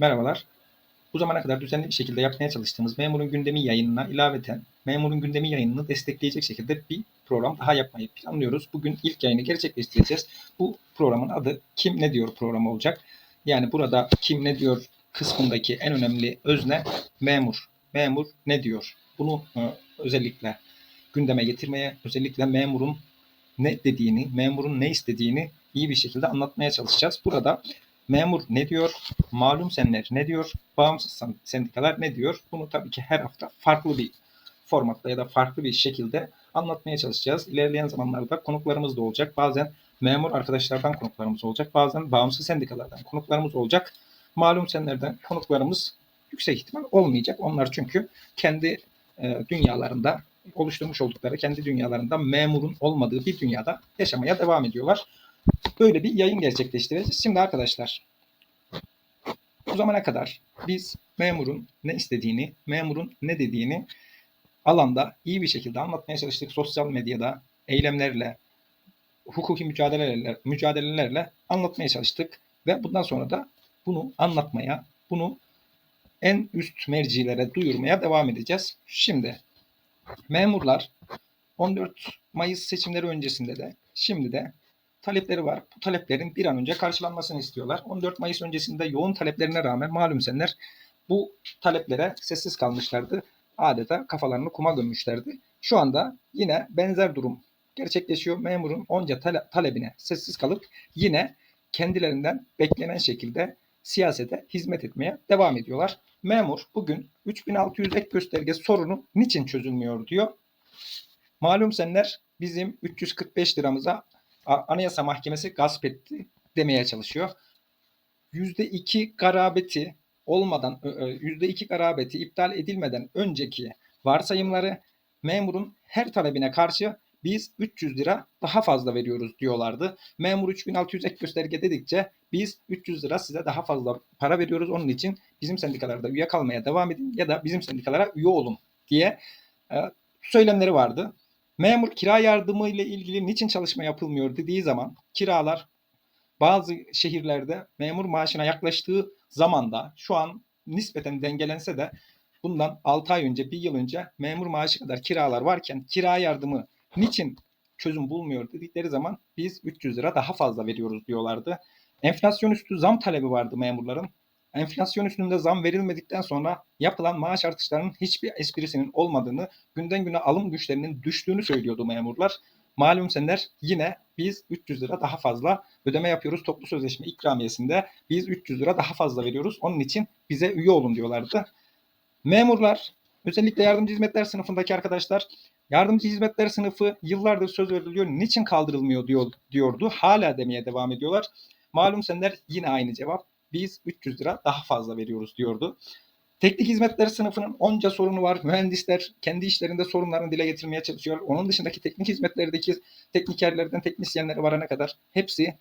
Merhabalar. Bu zamana kadar düzenli bir şekilde yapmaya çalıştığımız Memurun Gündemi yayınına ilaveten Memurun Gündemi yayınını destekleyecek şekilde bir program daha yapmayı planlıyoruz. Bugün ilk yayını gerçekleştireceğiz. Bu programın adı Kim Ne Diyor programı olacak. Yani burada Kim Ne Diyor kısmındaki en önemli özne memur. Memur ne diyor? Bunu e, özellikle gündeme getirmeye, özellikle memurun ne dediğini, memurun ne istediğini iyi bir şekilde anlatmaya çalışacağız. Burada memur ne diyor, malum senler ne diyor, bağımsız sen- sendikalar ne diyor? Bunu tabii ki her hafta farklı bir formatta ya da farklı bir şekilde anlatmaya çalışacağız. İlerleyen zamanlarda konuklarımız da olacak. Bazen memur arkadaşlardan konuklarımız olacak. Bazen bağımsız sendikalardan konuklarımız olacak. Malum senlerden konuklarımız yüksek ihtimal olmayacak. Onlar çünkü kendi e, dünyalarında oluşturmuş oldukları kendi dünyalarında memurun olmadığı bir dünyada yaşamaya devam ediyorlar. Böyle bir yayın gerçekleştireceğiz. Şimdi arkadaşlar bu zamana kadar biz memurun ne istediğini, memurun ne dediğini alanda iyi bir şekilde anlatmaya çalıştık. Sosyal medyada eylemlerle, hukuki mücadelelerle, mücadelelerle anlatmaya çalıştık. Ve bundan sonra da bunu anlatmaya, bunu en üst mercilere duyurmaya devam edeceğiz. Şimdi memurlar 14 Mayıs seçimleri öncesinde de şimdi de talepleri var. Bu taleplerin bir an önce karşılanmasını istiyorlar. 14 Mayıs öncesinde yoğun taleplerine rağmen malum senler bu taleplere sessiz kalmışlardı. Adeta kafalarını kuma gömmüşlerdi. Şu anda yine benzer durum gerçekleşiyor. Memurun onca tale- talebine sessiz kalıp yine kendilerinden beklenen şekilde siyasete hizmet etmeye devam ediyorlar. Memur bugün 3600 ek gösterge sorunu niçin çözülmüyor diyor. Malum senler bizim 345 liramıza Anayasa Mahkemesi gasp etti demeye çalışıyor. %2 garabeti olmadan ö- ö, %2 garabeti iptal edilmeden önceki varsayımları memurun her talebine karşı biz 300 lira daha fazla veriyoruz diyorlardı. Memur 3600 ek gösterge dedikçe biz 300 lira size daha fazla para veriyoruz. Onun için bizim sendikalarda üye kalmaya devam edin ya da bizim sendikalara üye olun diye e, söylemleri vardı. Memur kira yardımı ile ilgili niçin çalışma yapılmıyor dediği zaman kiralar bazı şehirlerde memur maaşına yaklaştığı zamanda şu an nispeten dengelense de bundan 6 ay önce, 1 yıl önce memur maaşı kadar kiralar varken kira yardımı niçin çözüm bulmuyor dedikleri zaman biz 300 lira daha fazla veriyoruz diyorlardı. Enflasyon üstü zam talebi vardı memurların. Enflasyon üstünde zam verilmedikten sonra yapılan maaş artışlarının hiçbir esprisinin olmadığını, günden güne alım güçlerinin düştüğünü söylüyordu memurlar. Malum senler yine biz 300 lira daha fazla ödeme yapıyoruz toplu sözleşme ikramiyesinde. Biz 300 lira daha fazla veriyoruz. Onun için bize üye olun diyorlardı. Memurlar özellikle yardımcı hizmetler sınıfındaki arkadaşlar yardımcı hizmetler sınıfı yıllardır söz veriliyor. Niçin kaldırılmıyor diyor, diyordu. Hala demeye devam ediyorlar. Malum senler yine aynı cevap. Biz 300 lira daha fazla veriyoruz diyordu. Teknik hizmetler sınıfının onca sorunu var. Mühendisler kendi işlerinde sorunlarını dile getirmeye çalışıyor. Onun dışındaki teknik hizmetlerdeki teknikerlerden teknisyenlere varana kadar hepsi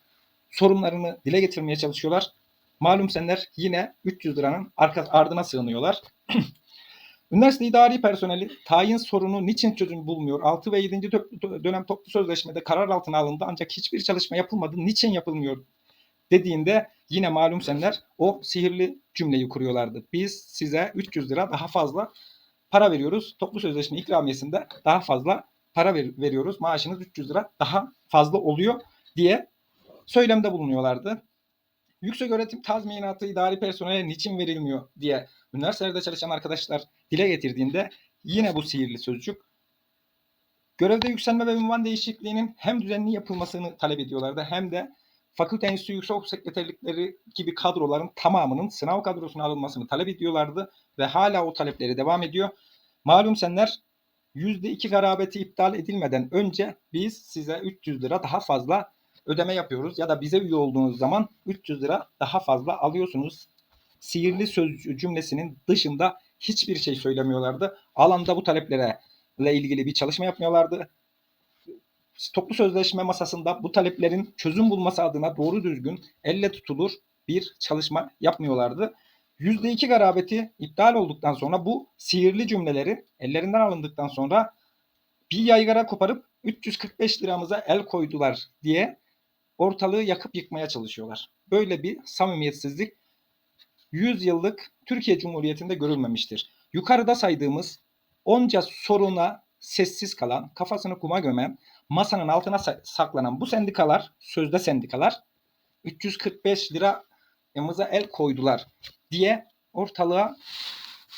sorunlarını dile getirmeye çalışıyorlar. Malum senler yine 300 liranın arka, ardına sığınıyorlar. Üniversite idari personeli tayin sorunu niçin çözüm bulmuyor? 6 ve 7. tö- dönem toplu sözleşmede karar altına alındı ancak hiçbir çalışma yapılmadı. Niçin yapılmıyor dediğinde yine malum senler o sihirli cümleyi kuruyorlardı. Biz size 300 lira daha fazla para veriyoruz. Toplu sözleşme ikramiyesinde daha fazla para ver- veriyoruz. Maaşınız 300 lira daha fazla oluyor diye söylemde bulunuyorlardı. Yüksek öğretim tazminatı idari personele niçin verilmiyor diye üniversitelerde çalışan arkadaşlar dile getirdiğinde yine bu sihirli sözcük görevde yükselme ve ünvan değişikliğinin hem düzenli yapılmasını talep ediyorlardı hem de fakülte enstitü yüksek sekreterlikleri gibi kadroların tamamının sınav kadrosuna alınmasını talep ediyorlardı ve hala o talepleri devam ediyor. Malum senler %2 garabeti iptal edilmeden önce biz size 300 lira daha fazla ödeme yapıyoruz ya da bize üye olduğunuz zaman 300 lira daha fazla alıyorsunuz. Sihirli söz cümlesinin dışında hiçbir şey söylemiyorlardı. Alanda bu taleplere ile ilgili bir çalışma yapmıyorlardı. Toplu sözleşme masasında bu taleplerin çözüm bulması adına doğru düzgün elle tutulur bir çalışma yapmıyorlardı. %2 garabeti iptal olduktan sonra bu sihirli cümleleri ellerinden alındıktan sonra bir yaygara koparıp 345 liramıza el koydular diye ortalığı yakıp yıkmaya çalışıyorlar. Böyle bir samimiyetsizlik 100 yıllık Türkiye Cumhuriyeti'nde görülmemiştir. Yukarıda saydığımız onca soruna sessiz kalan, kafasını kuma gömen, masanın altına sa- saklanan bu sendikalar, sözde sendikalar 345 lira emıza el koydular diye ortalığa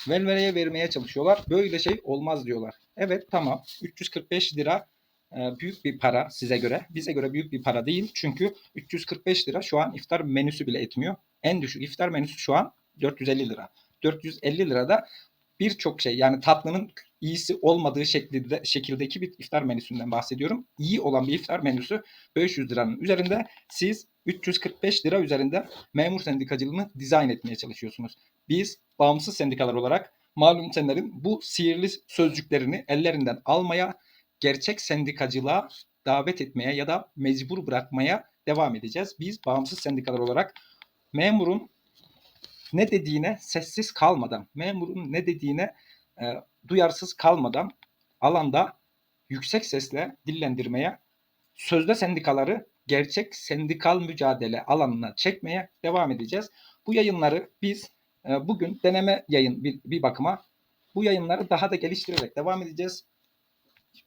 velvereye vermeye çalışıyorlar. Böyle şey olmaz diyorlar. Evet tamam 345 lira e, büyük bir para size göre. Bize göre büyük bir para değil. Çünkü 345 lira şu an iftar menüsü bile etmiyor. En düşük iftar menüsü şu an 450 lira. 450 lirada birçok şey yani tatlının iyisi olmadığı şekilde şekildeki bir iftar menüsünden bahsediyorum. İyi olan bir iftar menüsü 500 liranın üzerinde. Siz 345 lira üzerinde memur sendikacılığını dizayn etmeye çalışıyorsunuz. Biz bağımsız sendikalar olarak malum senlerin bu sihirli sözcüklerini ellerinden almaya, gerçek sendikacılığa davet etmeye ya da mecbur bırakmaya devam edeceğiz. Biz bağımsız sendikalar olarak memurun ne dediğine sessiz kalmadan, memurun ne dediğine e, duyarsız kalmadan alanda yüksek sesle dillendirmeye, sözde sendikaları gerçek sendikal mücadele alanına çekmeye devam edeceğiz. Bu yayınları biz e, bugün deneme yayın bir, bir bakıma bu yayınları daha da geliştirerek devam edeceğiz.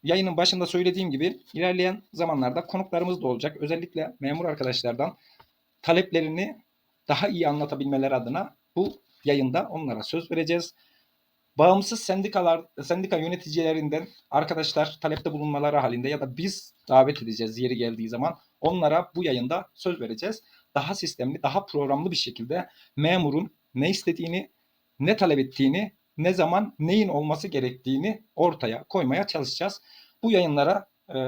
Yayının başında söylediğim gibi ilerleyen zamanlarda konuklarımız da olacak. Özellikle memur arkadaşlardan taleplerini daha iyi anlatabilmeleri adına bu yayında onlara söz vereceğiz. Bağımsız sendikalar, sendika yöneticilerinden arkadaşlar talepte bulunmaları halinde ya da biz davet edeceğiz yeri geldiği zaman onlara bu yayında söz vereceğiz. Daha sistemli, daha programlı bir şekilde memurun ne istediğini, ne talep ettiğini, ne zaman neyin olması gerektiğini ortaya koymaya çalışacağız. Bu yayınlara e,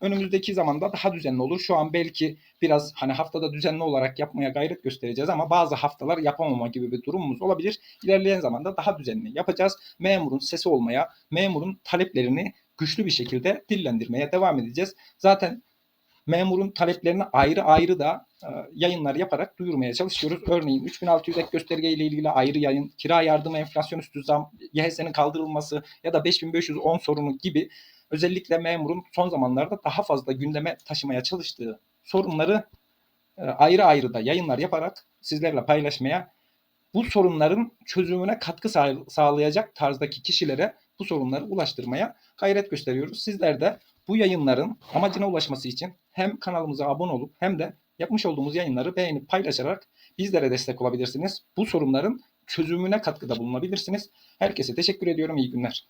önümüzdeki zamanda daha düzenli olur. Şu an belki biraz hani haftada düzenli olarak yapmaya gayret göstereceğiz ama bazı haftalar yapamama gibi bir durumumuz olabilir. İlerleyen zamanda daha düzenli yapacağız. Memurun sesi olmaya, memurun taleplerini güçlü bir şekilde dillendirmeye devam edeceğiz. Zaten memurun taleplerini ayrı ayrı da e, yayınlar yaparak duyurmaya çalışıyoruz. Örneğin 3600 ek gösterge ile ilgili ayrı yayın, kira yardımı, enflasyon üstü zam, YHS'nin kaldırılması ya da 5510 sorunu gibi özellikle memurun son zamanlarda daha fazla gündeme taşımaya çalıştığı sorunları e, ayrı ayrı da yayınlar yaparak sizlerle paylaşmaya bu sorunların çözümüne katkı sağ- sağlayacak tarzdaki kişilere bu sorunları ulaştırmaya gayret gösteriyoruz. Sizler de bu yayınların amacına ulaşması için hem kanalımıza abone olup hem de yapmış olduğumuz yayınları beğenip paylaşarak bizlere destek olabilirsiniz. Bu sorunların çözümüne katkıda bulunabilirsiniz. Herkese teşekkür ediyorum. İyi günler.